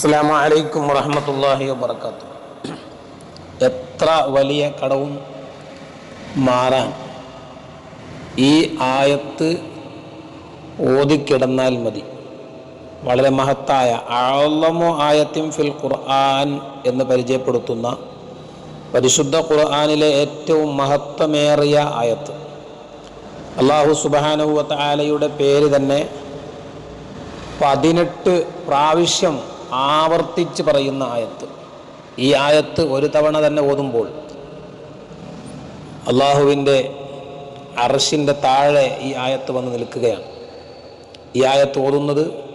അസ്സാം വലൈക്കും വറഹമത്തല്ലാഹി വാത്തു എത്ര വലിയ കടവും മാറാൻ ഈ ആയത്ത് ഓതിക്കിടന്നാൽ മതി. വളരെ മഹത്തായ ആളമോ ആയത്തിൻ ഫിൽ ഖുർആൻ എന്ന് പരിചയപ്പെടുത്തുന്ന പരിശുദ്ധ ഖുർആാനിലെ ഏറ്റവും മഹത്വമേറിയ ആയത്ത്. അള്ളാഹു സുബാനുവത്ത് ആലയുടെ പേര് തന്നെ പതിനെട്ട് പ്രാവശ്യം ആവർത്തിച്ച് പറയുന്ന ആയത്ത്. ഈ ആയത്ത് ഒരു തവണ തന്നെ ഓതുമ്പോൾ അള്ളാഹുവിന്റെ അർഷിന്റെ താഴെ ഈ ആയത്ത് വന്ന് നിൽക്കുകയാണ്. ഈ ആയത്ത് ഓതുന്നത്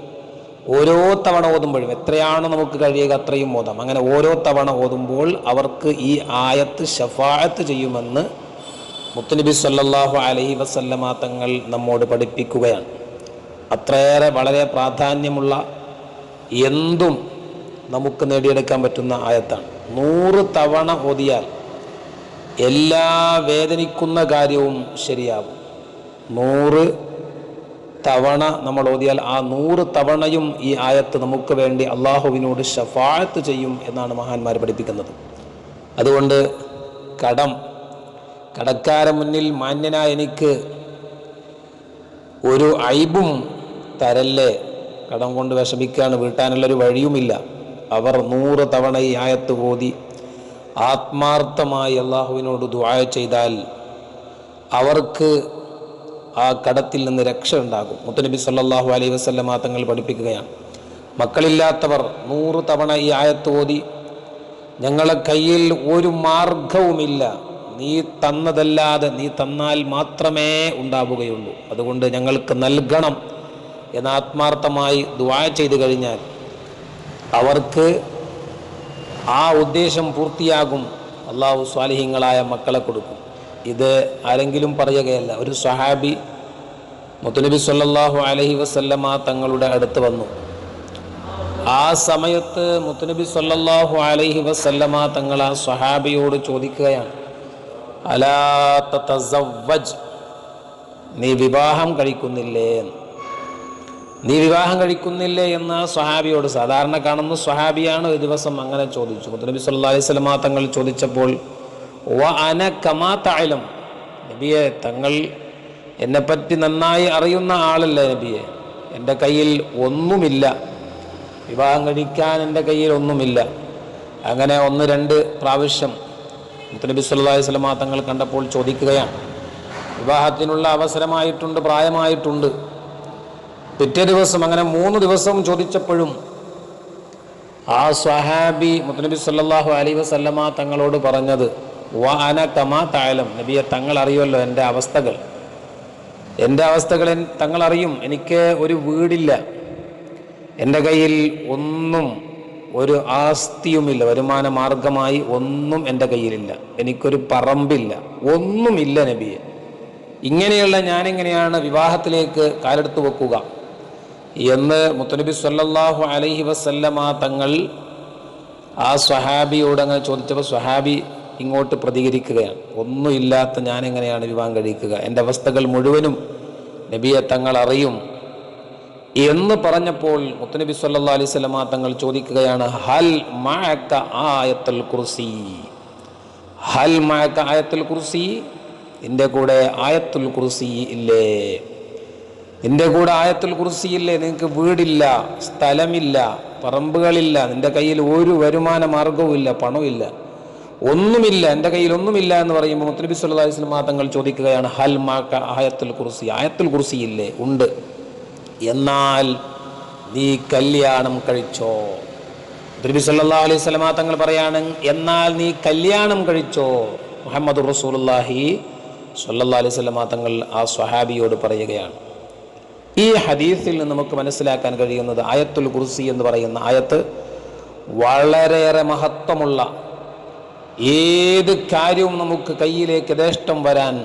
ഓരോ തവണ ഓതുമ്പോഴും എത്രയാണ് നമുക്ക് കഴിയുക അത്രയും ഓതാം. അങ്ങനെ ഓരോ തവണ ഓതുമ്പോൾ അവർക്ക് ഈ ആയത്ത് ഷഫായത്ത് ചെയ്യുമെന്ന് മുത്തുനബി സല്ലാഹു അലഹി വസല്ലമ തങ്ങൾ നമ്മോട് പഠിപ്പിക്കുകയാണ്. അത്രയേറെ വളരെ പ്രാധാന്യമുള്ള എന്തും നമുക്ക് നേടിയെടുക്കാൻ പറ്റുന്ന ആയത്താണ്. നൂറ് തവണ ഓതിയാൽ എല്ലാ വേദനിക്കുന്ന കാര്യവും ശരിയാകും നൂറ് തവണ നമ്മൾ ഓതിയാൽ ആ നൂറ് തവണയും ഈ ആയത്ത് നമുക്ക് വേണ്ടി അള്ളാഹുവിനോട് ഷഫായത്ത് ചെയ്യും എന്നാണ് മഹാന്മാർ പഠിപ്പിക്കുന്നത്. അതുകൊണ്ട് കടം കടക്കാര മുന്നിൽ മാന്യനായ എനിക്ക് ഒരു ഐബും തരല്ലേ? കടം കൊണ്ട് വിഷമിക്കാണ് വീട്ടാനുള്ളൊരു വഴിയുമില്ല. അവർ നൂറ് തവണ ഈ ആയത്ത് ഓതി ആത്മാർത്ഥമായി അള്ളാഹുവിനോട് ദുആ ചെയ്താൽ അവർക്ക് ആ കടത്തിൽ നിന്ന് രക്ഷ ഉണ്ടാകും. മുത്തനബി സല്ലാഹു അലൈഹി വസല്ലമ തങ്ങൾ പഠിപ്പിക്കുകയാണ്. മക്കളില്ലാത്തവർ നൂറ് തവണ ഈ ആയത്ത് ഓതി ഞങ്ങളെ കയ്യിൽ ഒരു മാർഗവുമില്ല നീ തന്നതല്ലാതെ നീ തന്നാൽ മാത്രമേ ഉണ്ടാവുകയുള്ളൂ. അതുകൊണ്ട് ഞങ്ങൾക്ക് നൽകണം എന്ന് ആത്മാർത്ഥമായി ദുആ ചെയ്തു കഴിഞ്ഞാൽ അവർക്ക് ആ ഉദ്ദേശം പൂർത്തിയാകും. അള്ളാഹു സ്വാലിഹ്യങ്ങളായ മക്കളെ കൊടുക്കും. ഇത് ആരെങ്കിലും പറയുകയല്ല. ഒരു സഹാബി മുത്തുനബി സല്ലാഹു അലഹി വസല്ലമ തങ്ങളുടെ അടുത്ത് വന്നു. ആ സമയത്ത് മുത്തുനബി സല്ലാഹു അലഹി വസല്ലമ തങ്ങൾ ആ സ്വഹാബിയോട് ചോദിക്കുകയാണ്. അലാ നീ വിവാഹം കഴിക്കുന്നില്ലേ എന്ന്. നീ വിവാഹം കഴിക്കുന്നില്ലേ എന്ന് സ്വഹാബിയോട് സാധാരണ കാണുന്ന സ്വഹാബിയാണ് ഒരു ദിവസം അങ്ങനെ ചോദിച്ചു. മുത്തനബി സല്ലാ അലൈഹി സ്വലമാ തങ്ങൾ ചോദിച്ചപ്പോൾ വ അന കമാ നബിയെ തങ്ങൾ എന്നെപ്പറ്റി നന്നായി അറിയുന്ന ആളല്ലേ നബിയെ? എന്റെ കയ്യിൽ ഒന്നുമില്ല. വിവാഹം കഴിക്കാൻ എന്റെ കയ്യിൽ ഒന്നുമില്ല. അങ്ങനെ ഒന്ന് രണ്ട് പ്രാവശ്യം മുത്തനബി സല്ലാ സ്വലമാ തങ്ങൾ കണ്ടപ്പോൾ ചോദിക്കുകയാണ്. വിവാഹത്തിനുള്ള അവസരമായിട്ടുണ്ട് പ്രായമായിട്ടുണ്ട്. പിറ്റേ ദിവസം അങ്ങനെ മൂന്ന് ദിവസം ചോദിച്ചപ്പോഴും ആ സ്വഹാബി മുത്തനബി സല്ലാഹു അലൈഹി വസല്ലമ തങ്ങളോട് പറഞ്ഞത് വ അന കമാ താലം നബിയെ തങ്ങൾ അറിയുമല്ലോ എന്റെ അവസ്ഥകൾ. എന്റെ അവസ്ഥകൾ തങ്ങൾ അറിയും. എനിക്ക് ഒരു വീടില്ല. എന്റെ കയ്യിൽ ഒന്നും ഒരു ആസ്തിയുമില്ല. വരുമാന മാർഗമായി ഒന്നും എന്റെ കയ്യിലില്ല. എനിക്കൊരു പറമ്പില്ല. ഒന്നുമില്ല നബിയെ. ഇങ്ങനെയുള്ള ഞാനെങ്ങനെയാണ് വിവാഹത്തിലേക്ക് കാലെടുത്ത് വെക്കുക. എന്ന് മുത്തനബി സല്ലാഹു അലൈഹി വസല്ലമ തങ്ങൾ ആ സ്വഹാബിയോട് അങ്ങനെ ചോദിച്ചപ്പോൾ സ്വഹാബി ഇങ്ങോട്ട് പ്രതികരിക്കുകയാണ്. ഒന്നുമില്ലാത്ത ഞാൻ എങ്ങനെയാണ് വിവാഹം കഴിക്കുക? എന്റെ അവസ്ഥകൾ മുഴുവനും നബിയെ തങ്ങൾ അറിയും. എന്ന് പറഞ്ഞപ്പോൾ മുത്തനബി സല്ലാ അലൈഹി സ്വലമ തങ്ങൾ ചോദിക്കുകയാണ് ഹൽ മഴക്ക ആയത്തൽ കുർസി? ഹൽ മഴക്ക ആയത്തുൽ കുർസി? എന്റെ കൂടെ ആയത്തുൽ കുർസി ഇല്ലേ? നിന്റെ കൂടെ ആയത്തുൽ കുറിസിയില്ലേ നിങ്ങൾക്ക് വീടില്ല സ്ഥലമില്ല പറമ്പുകളില്ല നിന്റെ കയ്യിൽ ഒരു വരുമാന മാർഗവുമില്ല പണമില്ല ഒന്നുമില്ല എന്റെ കയ്യിൽ ഒന്നുമില്ല എന്ന് പറയുമ്പോൾ മുത്തനബി സല്ലാ വസല്ലം തങ്ങൾ ചോദിക്കുകയാണ് ഹൽ മാക്ക ആയത്തുൽ കുറിസി ആയത്തുൽ കുറിസിയില്ലേ ഉണ്ട്. എന്നാൽ നീ കല്യാണം കഴിച്ചോ? മുത്തനബി സല്ലാ അലൈഹി സ്വലമാ തങ്ങൾ പറയാണ് എന്നാൽ നീ കല്യാണം കഴിച്ചോ? മുഹമ്മദ് റസൂലുള്ളാഹി സല്ലാ അലൈഹി സ്വലമാ തങ്ങൾ ആ സ്വഹാബിയോട് പറയുകയാണ്. ഈ ഹദീസിൽ നിന്ന് നമുക്ക് മനസ്സിലാക്കാൻ കഴിയുന്നത് ആയത്തുൽ കുർസി എന്ന് പറയുന്ന ആയത്ത് വളരെയേറെ മഹത്വമുള്ള ഏത് കാര്യവും നമുക്ക് കയ്യിലേക്ക് യഥേഷ്ടം വരാൻ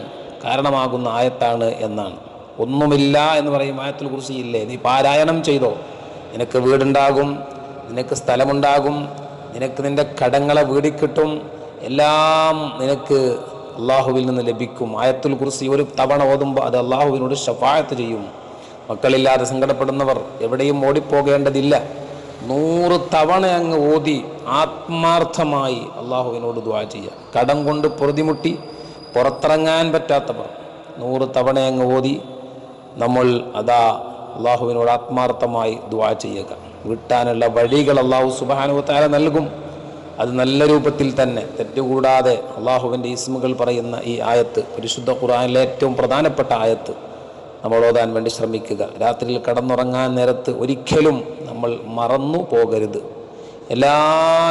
കാരണമാകുന്ന ആയത്താണ് എന്നാണ്. ഒന്നുമില്ല എന്ന് പറയും ആയത്തുൽ കുർസി ഇല്ലേ? നീ പാരായണം ചെയ്തോ? നിനക്ക് വീടുണ്ടാകും നിനക്ക് സ്ഥലമുണ്ടാകും നിനക്ക് നിന്റെ കടങ്ങളെ വീടിക്കിട്ടും എല്ലാം നിനക്ക് അള്ളാഹുവിൽ നിന്ന് ലഭിക്കും. ആയത്തുൽ കുർസി ഒരു തവണ ഓതുമ്പോൾ അത് അള്ളാഹുവിനോട് ഷഫായത്ത് ചെയ്യും. മക്കളില്ലാതെ സങ്കടപ്പെടുന്നവർ എവിടെയും ഓടിപ്പോകേണ്ടതില്ല. നൂറ് തവണ അങ്ങ് ഓതി ആത്മാർത്ഥമായി അള്ളാഹുവിനോട് ദ്വാ ചെയ്യുക. കടം കൊണ്ട് പൊറുതിമുട്ടി പുറത്തിറങ്ങാൻ പറ്റാത്തവർ നൂറ് തവണ അങ്ങ് ഓതി നമ്മൾ അതാ അള്ളാഹുവിനോട് ആത്മാർത്ഥമായി ദ്വാ ചെയ്യുക. വിട്ടാനുള്ള വഴികൾ അള്ളാഹു സുബാനുവത്താര നൽകും. അത് നല്ല രൂപത്തിൽ തന്നെ തെറ്റുകൂടാതെ അള്ളാഹുവിന്റെ ഇസ്മുകൾ പറയുന്ന ഈ ആയത്ത് പരിശുദ്ധ ഖുറാനിലെ ഏറ്റവും പ്രധാനപ്പെട്ട ആയത്ത് നമ്മൾ ഓതാൻ വേണ്ടി ശ്രമിക്കുക രാത്രിയിൽ കടന്നുറങ്ങാൻ നേരത്ത് ഒരിക്കലും നമ്മൾ മറന്നു പോകരുത് എല്ലാ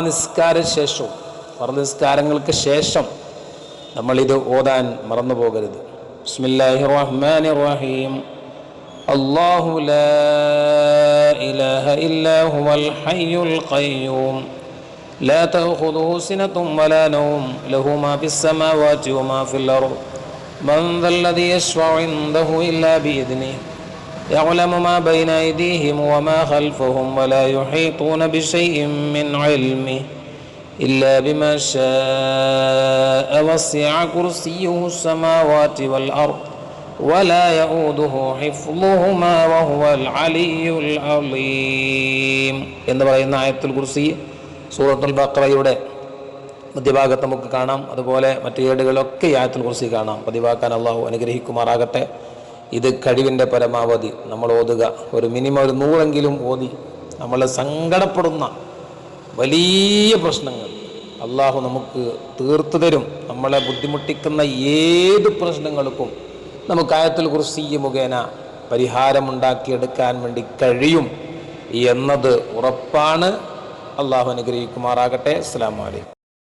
നിസ്കാര ശേഷവും ഫർദ് നിസ്കാരങ്ങൾക്ക് ശേഷം നമ്മളിത് ഓതാൻ മറന്നു പോകരുത് ബിസ്മില്ലാഹി റഹ്മാൻ റഹീം അല്ലാഹു ലാ ഇലാഹ ഇല്ലാ ഹുവൽ ഹയ്യുൽ ഖയ്യൂം لا تأخذه سنة ولا نوم له ما في السماوات وما في الأرض من ذا الذي يشفع عنده إلا بإذنه يعلم ما بين أيديهم وما خلفهم ولا يحيطون بشيء من علمه إلا بما شاء وسع كرسيه السماوات والأرض ولا يؤوده حفظهما وهو العلي العظيم എന്ന് പറയുന്ന ആയത്തുൽ കുർസി സൂറത്തുൽ ബക്രയുടെ മധ്യഭാഗത്ത് നമുക്ക് കാണാം. അതുപോലെ മറ്റു ഏടുകളൊക്കെ ആയത്തുൽ കുർസി കാണാം. പതിവാക്കാൻ അള്ളാഹു അനുഗ്രഹിക്കുമാറാകട്ടെ. ഇത് കഴിവിന്റെ പരമാവധി. നമ്മൾ ഓതുക. ഒരു മിനിമം ഒരു നൂറെങ്കിലും ഓതി നമ്മൾ സങ്കടപ്പെടുന്ന വലിയ പ്രശ്നങ്ങൾ അള്ളാഹു നമുക്ക് തീർത്തു തരും. നമ്മളെ ബുദ്ധിമുട്ടിക്കുന്ന ഏത് പ്രശ്നങ്ങൾക്കും നമുക്ക് ആയത്തുൽ ഈ മുഖേന പരിഹാരമുണ്ടാക്കിയെടുക്കാൻ വേണ്ടി കഴിയും എന്നത് ഉറപ്പാണ്. അള്ളാഹു അനുഗ്രഹിക്കുമാറാകട്ടെ. അസ്സാം വലൈക്കും